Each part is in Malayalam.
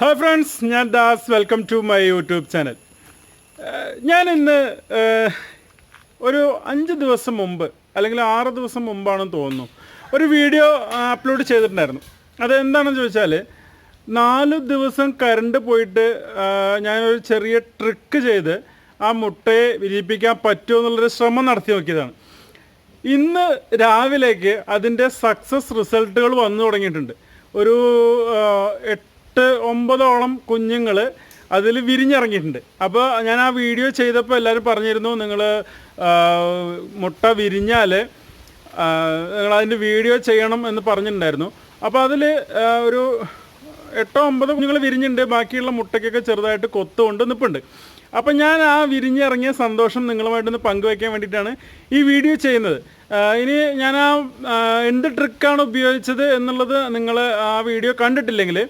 ഹായ് ഫ്രണ്ട്സ് ഞാൻ Das. Welcome to my YouTube channel ഞാൻ ഇന്ന് ഒരു അഞ്ച് ദിവസം മുമ്പ് അല്ലെങ്കിൽ ആറ് ദിവസം മുമ്പാണെന്ന് തോന്നുന്നു ഒരു വീഡിയോ അപ്ലോഡ് ചെയ്തിട്ടുണ്ടായിരുന്നു. അത് എന്താണെന്ന് ചോദിച്ചാൽ നാല് ദിവസം കറണ്ട് പോയിട്ട് ഞാനൊരു ചെറിയ ട്രിക്ക് ചെയ്ത് ആ മുട്ടയെ വിരിയിപ്പിക്കാൻ പറ്റുമോ എന്നുള്ളൊരു ശ്രമം നടത്തി നോക്കിയതാണ്. ഇന്ന് രാവിലേക്ക് അതിന്റെ സക്സസ് റിസൾട്ടുകൾ വന്നു തുടങ്ങിയിട്ടുണ്ട്. ഒരു ആ, എട്ട് ഒമ്പതോളം കുഞ്ഞുങ്ങൾ അതിൽ വിരിഞ്ഞിറങ്ങിയിട്ടുണ്ട്. അപ്പോൾ ഞാൻ ആ വീഡിയോ ചെയ്തപ്പോൾ എല്ലാവരും പറഞ്ഞിരുന്നു നിങ്ങൾ മുട്ട വിരിഞ്ഞാൽ നിങ്ങൾ അതിന്റെ വീഡിയോ ചെയ്യണം എന്ന് പറഞ്ഞിട്ടുണ്ടായിരുന്നു. അപ്പോൾ അതിൽ ഒരു എട്ടോ ഒമ്പത് കുഞ്ഞുങ്ങൾ വിരിഞ്ഞിട്ടുണ്ട്. ബാക്കിയുള്ള മുട്ടയ്ക്കൊക്കെ ചെറുതായിട്ട് കൊത്തുകൊണ്ട് നിൽപ്പുണ്ട് അപ്പം ഞാൻ ആ വിരിഞ്ഞിറങ്ങിയ സന്തോഷം നിങ്ങളുമായിട്ടൊന്ന് പങ്കുവയ്ക്കാൻ വേണ്ടിയിട്ടാണ് ഈ വീഡിയോ ചെയ്യുന്നത്. ഇനി ഞാൻ ആ എന്ത് ട്രിക്കാണ് ഉപയോഗിച്ചത് എന്നുള്ളത് നിങ്ങൾ ആ വീഡിയോ കണ്ടിട്ടില്ലെങ്കിൽ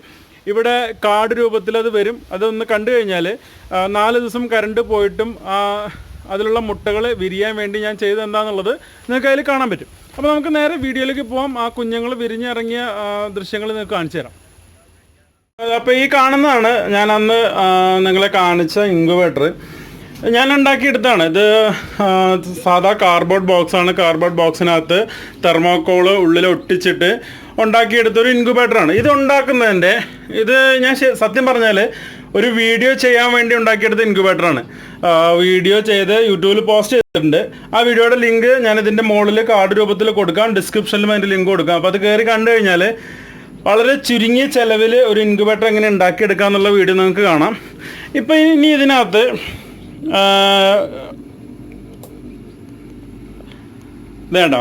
ഇവിടെ കാർഡ് രൂപത്തിൽ അത് വരും. അതൊന്ന് കണ്ടു കഴിഞ്ഞാൽ നാല് ദിവസം കറണ്ട് പോയിട്ടും അതിലുള്ള മുട്ടകൾ വിരിയാൻ വേണ്ടി ഞാൻ ചെയ്തത് എന്താണെന്നുള്ളത് നിങ്ങൾക്ക് അതിൽ കാണാൻ പറ്റും. അപ്പോൾ നമുക്ക് നേരെ വീഡിയോയിലേക്ക് പോകാം ആ കുഞ്ഞുങ്ങൾ വിരിഞ്ഞിറങ്ങിയ ദൃശ്യങ്ങൾ നിങ്ങൾക്ക് കാണിച്ചു തരാം. അപ്പോൾ ഈ കാണുന്നതാണ് ഞാൻ അന്ന് നിങ്ങളെ കാണിച്ച ഇൻക്യുബേറ്റർ. ഞാൻ ഉണ്ടാക്കിയെടുത്താണ് ഇത് സാധാ കാർഡ്ബോർഡ് ബോക്സാണ് കാർഡ്ബോർഡ് ബോക്സിനകത്ത് തെർമോക്കോൾ ഉള്ളിൽ ഒട്ടിച്ചിട്ട് ഉണ്ടാക്കിയെടുത്തൊരു ഇൻക്യുബേറ്ററാണ് ഇത് ഉണ്ടാക്കുന്നതിന്റെ ഇത് ഞാൻ സത്യം പറഞ്ഞാൽ ഒരു വീഡിയോ ചെയ്യാൻ വേണ്ടി ഉണ്ടാക്കിയെടുത്ത ഇൻക്യുബേറ്ററാണ് വീഡിയോ ചെയ്ത് യൂട്യൂബിൽ പോസ്റ്റ് ചെയ്തിട്ടുണ്ട്. ആ വീഡിയോയുടെ ലിങ്ക് ഞാൻ ഇതിന്റെ മുകളിൽ കാർഡ് രൂപത്തിൽ കൊടുക്കാം. ഡിസ്ക്രിപ്ഷനിലും അതിന്റെ ലിങ്ക് കൊടുക്കാം. അപ്പോൾ അത് കയറി കണ്ടു കഴിഞ്ഞാൽ വളരെ ചുരുങ്ങിയ ചിലവിൽ ഒരു ഇൻക്യുബേറ്റർ എങ്ങനെ ഉണ്ടാക്കിയെടുക്കുക എന്നുള്ള വീഡിയോ നിങ്ങൾക്ക് കാണാം. ഇപ്പം ഇനി ഇതിനകത്ത് വേണ്ട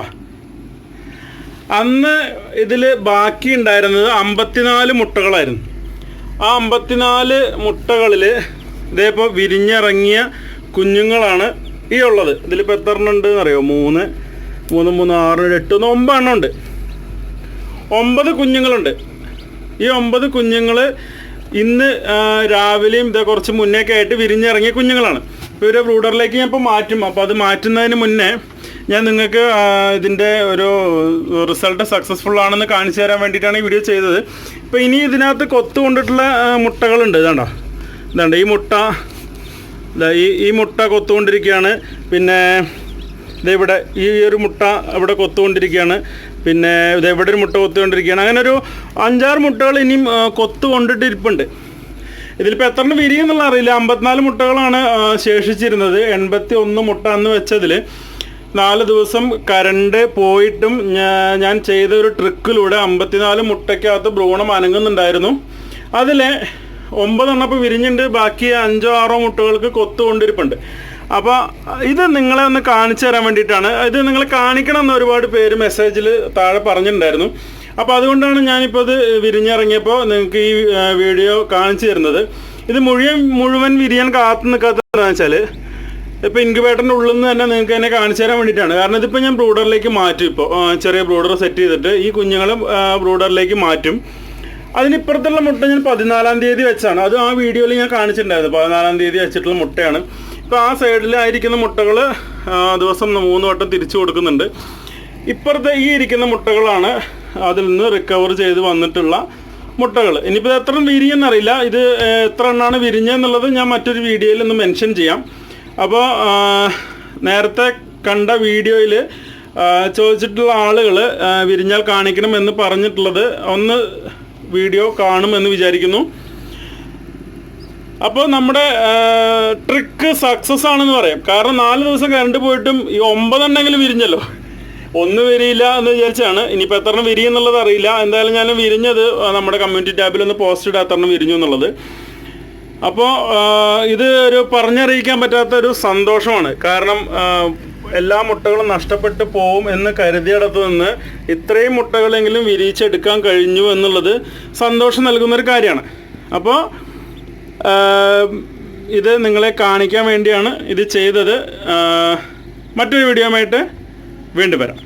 അന്ന് ഇതിൽ ബാക്കി ഉണ്ടായിരുന്നത് അമ്പത്തിനാല് മുട്ടകളായിരുന്നു. ആ അമ്പത്തിനാല് മുട്ടകളിൽ ഇതേപ്പോൾ വിരിഞ്ഞിറങ്ങിയ കുഞ്ഞുങ്ങളാണ് ഈ ഉള്ളത്. ഇതിലിപ്പോൾ എത്ര എണ്ണം ഉണ്ട് എന്നറിയോ? മൂന്ന് മൂന്ന് മൂന്ന് ആറ് എട്ട് ഒന്ന് ഒമ്പത് എണ്ണം ഉണ്ട്. ഒമ്പത് കുഞ്ഞുങ്ങളുണ്ട്. ഈ ഒമ്പത് കുഞ്ഞുങ്ങൾ ഇന്ന് രാവിലെയും ഇതേ കുറച്ച് മുന്നേക്കായിട്ട് വിരിഞ്ഞിറങ്ങിയ കുഞ്ഞുങ്ങളാണ്. ഇവരെ ബ്രൂഡറിലേക്ക് ഞാൻ ഇപ്പോൾ മാറ്റും. അപ്പോൾ അത് മാറ്റുന്നതിന് മുന്നേ ഞാൻ നിങ്ങൾക്ക് ഇതിന്റെ ഒരു റിസൾട്ട് സക്സസ്ഫുൾ ആണെന്ന് കാണിച്ചു തരാൻ വേണ്ടിയിട്ടാണ് ഈ വീഡിയോ ചെയ്തത്. ഇപ്പോൾ ഇനി ഇതിനകത്ത് കൊത്തു കൊണ്ടിട്ടുള്ള മുട്ടകളുണ്ട്. ഇതാണ്ടോ? ഇതാണ്ട് ഈ മുട്ട ഈ ഈ മുട്ട കൊത്തുകൊണ്ടിരിക്കുകയാണ്. പിന്നെ ഇതെവിടെ ഈ ഒരു മുട്ട ഇവിടെ കൊത്തുകൊണ്ടിരിക്കുകയാണ്. പിന്നെ ഇതെവിടെ ഒരു മുട്ട കൊത്തുകൊണ്ടിരിക്കുകയാണ്. അങ്ങനെ ഒരു അഞ്ചാറ് മുട്ടകൾ ഇനിയും ആ, കൊത്തു കൊണ്ടിട്ട് ഇരിപ്പുണ്ട് ഇതിലിപ്പോൾ എത്ര എണ്ണം വിരിയെന്നുള്ള അറിയില്ല. അമ്പത്തിനാല് മുട്ടകളാണ് ശേഷിച്ചിരുന്നത്. എൺപത്തി ഒന്ന് മുട്ട എന്ന് വെച്ചതിൽ നാല് ദിവസം കരണ്ട് പോയിട്ടും ഞാൻ ചെയ്ത ഒരു ട്രിക്കിലൂടെ അമ്പത്തിനാല് മുട്ടയ്ക്കകത്ത് ഭ്രൂണം അനങ്ങുന്നുണ്ടായിരുന്നു. അതിലെ ഇപ്പോൾ വിരിഞ്ഞിട്ടുണ്ട് ബാക്കി അഞ്ചോ ആറോ മുട്ടകൾക്ക് കൊത്തുകൊണ്ടിരിപ്പുണ്ട്. അപ്പോൾ ഇത് നിങ്ങളെ ഒന്ന് കാണിച്ചു തരാൻ വേണ്ടിയിട്ടാണ്. ഇത് നിങ്ങളെ കാണിക്കണം എന്ന് ഒരുപാട് പേര് മെസ്സേജിൽ താഴെ പറഞ്ഞിട്ടുണ്ടായിരുന്നു. അപ്പോൾ അതുകൊണ്ടാണ് ഞാനിപ്പോൾ ഇത് വിരിഞ്ഞിറങ്ങിയപ്പോൾ നിങ്ങൾക്ക് ഈ വീഡിയോ കാണിച്ചു തരുന്നത്. ഇത് മുഴുവൻ മുഴുവൻ വിരിയാൻ കാത്തു നിൽക്കാത്തതെന്ന് വെച്ചാൽ ഇപ്പോൾ ഇൻക്യുബേറ്ററിന്റെ ഉള്ളിൽ നിന്ന് തന്നെ നിങ്ങൾക്ക് എന്നെ കാണിച്ചു തരാൻ വേണ്ടിയിട്ടാണ്. കാരണം ഇതിപ്പോൾ ഞാൻ ബ്രൂഡറിലേക്ക് മാറ്റും ഇപ്പോ. ചെറിയ ബ്രൂഡർ സെറ്റ് ചെയ്തിട്ട് ഈ കുഞ്ഞുങ്ങളും ബ്രൂഡറിലേക്ക് മാറ്റും. അതിനിപ്പുറത്തുള്ള മുട്ട ഞാൻ പതിനാലാം തീയതി വെച്ചാണ്. അത് ആ വീഡിയോയിൽ ഞാൻ കാണിച്ചിട്ടുണ്ടായിരുന്നു. പതിനാലാം തീയതി വെച്ചിട്ടുള്ള മുട്ടയാണ്. ഇപ്പോൾ ആ സൈഡിലായിരിക്കുന്ന മുട്ടകൾ ദിവസം മൂന്ന് വട്ടം തിരിച്ചു കൊടുക്കുന്നുണ്ട്. ഇപ്പുറത്തെ ഈ ഇരിക്കുന്ന മുട്ടകളാണ് അതിൽ നിന്ന് റിക്കവർ ചെയ്ത് വന്നിട്ടുള്ള മുട്ടകൾ ഇനിയിപ്പോൾ എത്ര വിരിഞ്ഞെന്നറിയില്ല ഇത് എത്ര എണ്ണമാണ് വിരിഞ്ഞെന്നുള്ളത് ഞാൻ മറ്റൊരു വീഡിയോയിൽ ഒന്ന് മെൻഷൻ ചെയ്യാം. അപ്പോൾ നേരത്തെ കണ്ട വീഡിയോയിൽ ചോദിച്ചിട്ടുള്ള ആളുകൾ വിരിഞ്ഞാൽ കാണിക്കണം എന്ന് പറഞ്ഞിട്ടുള്ളത് ഒന്ന് വീഡിയോ കാണുമെന്ന് വിചാരിക്കുന്നു. അപ്പോൾ നമ്മുടെ ട്രിക്ക് സക്സസ് ആണെന്ന് പറയാം. കാരണം നാല് ദിവസം കറണ്ട് പോയിട്ടും ഈ ഒമ്പതെണ്ണെങ്കിലും വിരിഞ്ഞല്ലോ. ഒന്ന് വിരിയില്ല എന്ന് വിചാരിച്ചാണ്. ഇനിയിപ്പോൾ എത്ര എണ്ണം വിരിയെന്നുള്ളത് അറിയില്ല. എന്തായാലും ഞാൻ വിരിഞ്ഞത് നമ്മുടെ കമ്മ്യൂണിറ്റി ടാബിൽ ഒന്ന് പോസ്റ്റ് ഇടാൻ എത്ര എണ്ണം വിരിഞ്ഞു എന്നുള്ളത്. അപ്പോൾ ഇത് ഒരു പറഞ്ഞറിയിക്കാൻ പറ്റാത്ത ഒരു സന്തോഷമാണ്. കാരണം എല്ലാ മുട്ടകളും നഷ്ടപ്പെട്ടു പോവും എന്ന് കരുതിയടത്തു നിന്ന് ഇത്രയും മുട്ടകളെങ്കിലും വിരിയിച്ചെടുക്കാൻ കഴിഞ്ഞു എന്നുള്ളത് സന്തോഷം നൽകുന്നൊരു കാര്യമാണ്. അപ്പോൾ ഇത് നിങ്ങളെ കാണിക്കാൻ വേണ്ടിയാണ് ഇത് ചെയ്തത്. മറ്റൊരു വീഡിയോ ആയിട്ട് വീണ്ടും വരാം.